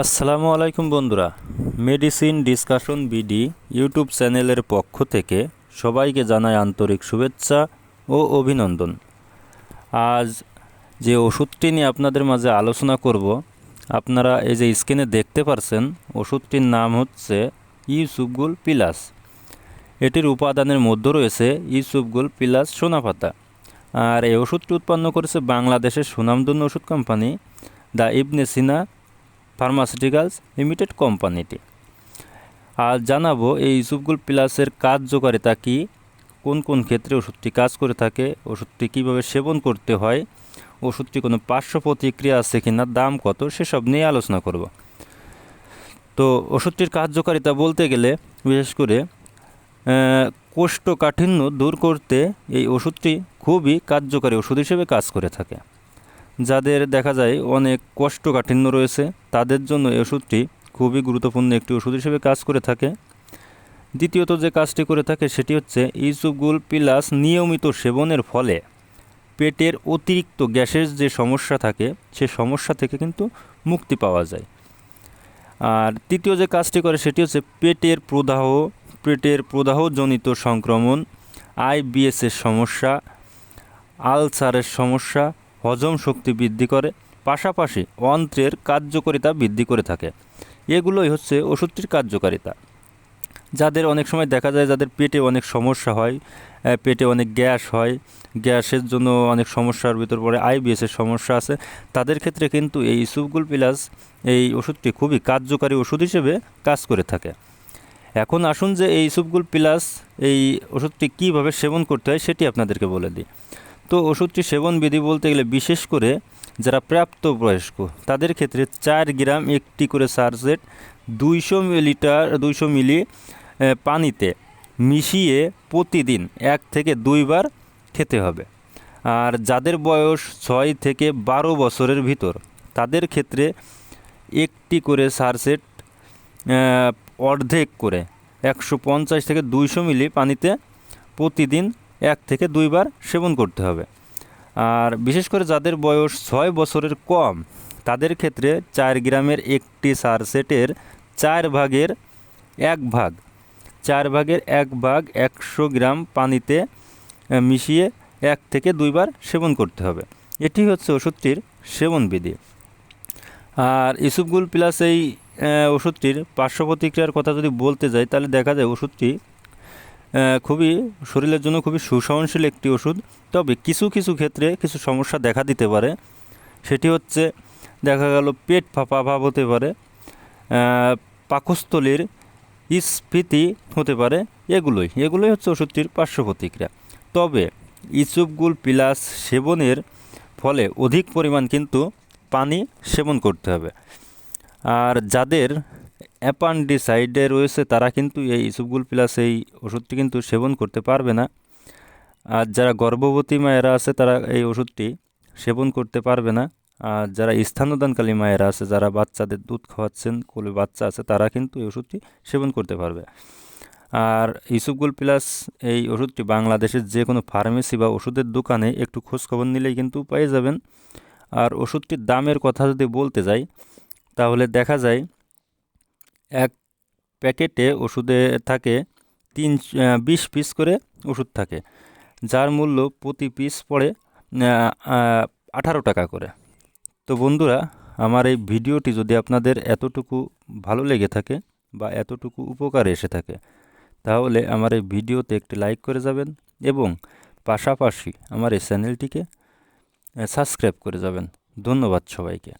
আসসালামু আলাইকুম বন্ধুরা। মেডিসিন ডিসকাশন বিডি ইউটিউব চ্যানেলের পক্ষ থেকে সবাইকে জানাই আন্তরিক শুভেচ্ছা ও অভিনন্দন। আজ যে ওষুধটি নিয়ে আপনাদের মাঝে আলোচনা করব, আপনারা এই যে স্ক্রিনে দেখতে পারছেন, ওষুধটির নাম হচ্ছে ইউসুফগুল পিলাস। এটির উপাদানের মধ্যে রয়েছে ইউসুফগুল পিলাস সোনাপাতা আর এই ওষুধটি উৎপন্ন করেছে বাংলাদেশের সুনামধন্য ওষুধ company the Ibn Sina pharmaceuticals limited কোম্পানিটি আর জানাব এই ইসুফগুল প্লাসের কার্যকারিতা কী, কোন কোন ক্ষেত্রে ওষুধটি কাজ করে থাকে, ওষুধটি কীভাবে সেবন করতে হয়, ওষুধটি কোনো পার্শ্ব প্রতিক্রিয়া আছে কি না দাম কত, সেসব নিয়ে আলোচনা করব। তো ওষুধটির কার্যকারিতা বলতে গেলে, বিশেষ করে কোষ্ঠকাঠিন্য দূর করতে এই ওষুধটি খুবই কার্যকারী ওষুধ হিসেবে কাজ করে থাকে। যাদের দেখা যায় অনেক কোষ্ঠকাঠিন্য রয়েছে, তাদের জন্য এই ওষুধটি খুবই গুরুত্বপূর্ণ একটি ওষুধ হিসেবে কাজ করে থাকে। দ্বিতীয়ত যে কাজটি করে থাকে সেটি হচ্ছে ইসুগুল প্লাস নিয়মিত সেবনের ফলে পেটের অতিরিক্ত গ্যাসের যে সমস্যা থাকে, সে সমস্যা থেকে কিন্তু মুক্তি পাওয়া যায়। আর তৃতীয় যে কাজটি করে সেটি হচ্ছে পেটের প্রদাহ, পেটের প্রদাহজনিত সংক্রমণ আইবিএসের সমস্যা, আলসারের সমস্যা হজম শক্তি বৃদ্ধি করে, পাশাপাশি অন্ত্রের কার্যকারিতা বৃদ্ধি করে থাকে। এগুলোই হচ্ছে ওষুধটির কার্যকারিতা। যাদের অনেক সময় দেখা যায় যাদের পেটে অনেক সমস্যা হয় পেটে অনেক গ্যাস হয়, গ্যাসের জন্য অনেক সমস্যার ভিতর পড়ে আইবিএসের সমস্যা আছে, তাদের ক্ষেত্রে কিন্তু এই ইসুফগুল প্লাস এই ওষুধটি খুবই কার্যকারী ওষুধ হিসেবে কাজ করে থাকে। এখন আসুন যে এই ইসুফগুল প্লাস এই ওষুধটি কীভাবে সেবন করতে হয় সেটি আপনাদেরকে বলে দিই। তো ওষুধটি সেবন বিধি বলতে গেলে বিশেষ করে যারা প্রাপ্তবয়স্ক, তাদের ক্ষেত্রে চার গ্রাম একটি করে সারসেট দুইশো মিলিটার দুইশো মিলি পানিতে মিশিয়ে প্রতিদিন এক থেকে দুইবার খেতে হবে। আর যাদের বয়স ছয় থেকে বারো বছরের ভিতর, তাদের ক্ষেত্রে একটি করে সারসেট অর্ধেক করে একশো পঞ্চাশ থেকে দুইশো মিলি পানিতে প্রতিদিন এক থেকে দুইবার সেবন করতে হবে। আর বিশেষ করে যাদের বয়স ছয় বছরের কম, তাদের ক্ষেত্রে চার গ্রামের একটি সারসেটের চার ভাগের এক ভাগ, চার ভাগের এক ভাগ একশো গ্রাম পানিতে মিশিয়ে এক থেকে দুইবার সেবন করতে হবে। এটি হচ্ছে ওষুধটির সেবন বিধি। আর ইসুফগুল প্লাস এই ওষুধটির পার্শ্ব প্রতিক্রিয়ার কথা যদি বলতে যাই, তাহলে দেখা যায় ওষুধটি খুবই, শরীরের জন্য খুবই সুসহনশীল একটি ওষুধ। তবে কিছু কিছু ক্ষেত্রে কিছু সমস্যা দেখা দিতে পারে। সেটি হচ্ছে, দেখা গেল পেট ফাঁপা ভাব হতে পারে পাকস্থলীর স্ফীতি হতে পারে, এগুলোই। এগুলোই হচ্ছে ওষুধটির পার্শ্ব প্রতিক্রিয়া। তবে ইসুপগুল প্লাস সেবনের ফলে অধিক পরিমাণ কিন্তু পানি সেবন করতে হবে। আর যাদের অ্যাপান্ডিসাইডে রয়েছে, তারা কিন্তু এই ইসুফগুল প্লাস এই ওষুধটি কিন্তু সেবন করতে পারবে না। আর যারা গর্ভবতী মায়েরা আছে, তারা এই ওষুধটি সেবন করতে পারবে না। আর যারা স্থানদানকালী মায়েরা আছে, যারা বাচ্চাদের দুধ খাওয়াচ্ছেন, কোলে বাচ্চা আছে, তারা কিন্তু এই ওষুধটি সেবন করতে পারবে। আর ইসুফগুল প্লাস এই ওষুধটি বাংলাদেশের যে কোনো ফার্মেসি বা ওষুধের দোকানে একটু খোঁজখবর নিলেই কিন্তু পেয়ে যাবেন। আর ওষুধটির দামের কথা যদি বলতে যাই, তাহলে দেখা যায় এক প্যাকেটে ওষুধে থাকে তিন বিশ পিস করে ওষুধ থাকে, যার মূল্য প্রতি পিস পড়ে আঠারো টাকা করে। তো বন্ধুরা, আমার এই ভিডিওটি যদি আপনাদের এতটুকু ভালো লেগে থাকে বা এতটুকু উপকার এসে থাকে, তাহলে আমার এই ভিডিওতে একটি লাইক করে যাবেন এবং পাশাপাশি আমার এই চ্যানেলটিকে সাবস্ক্রাইব করে যাবেন। ধন্যবাদ সবাইকে।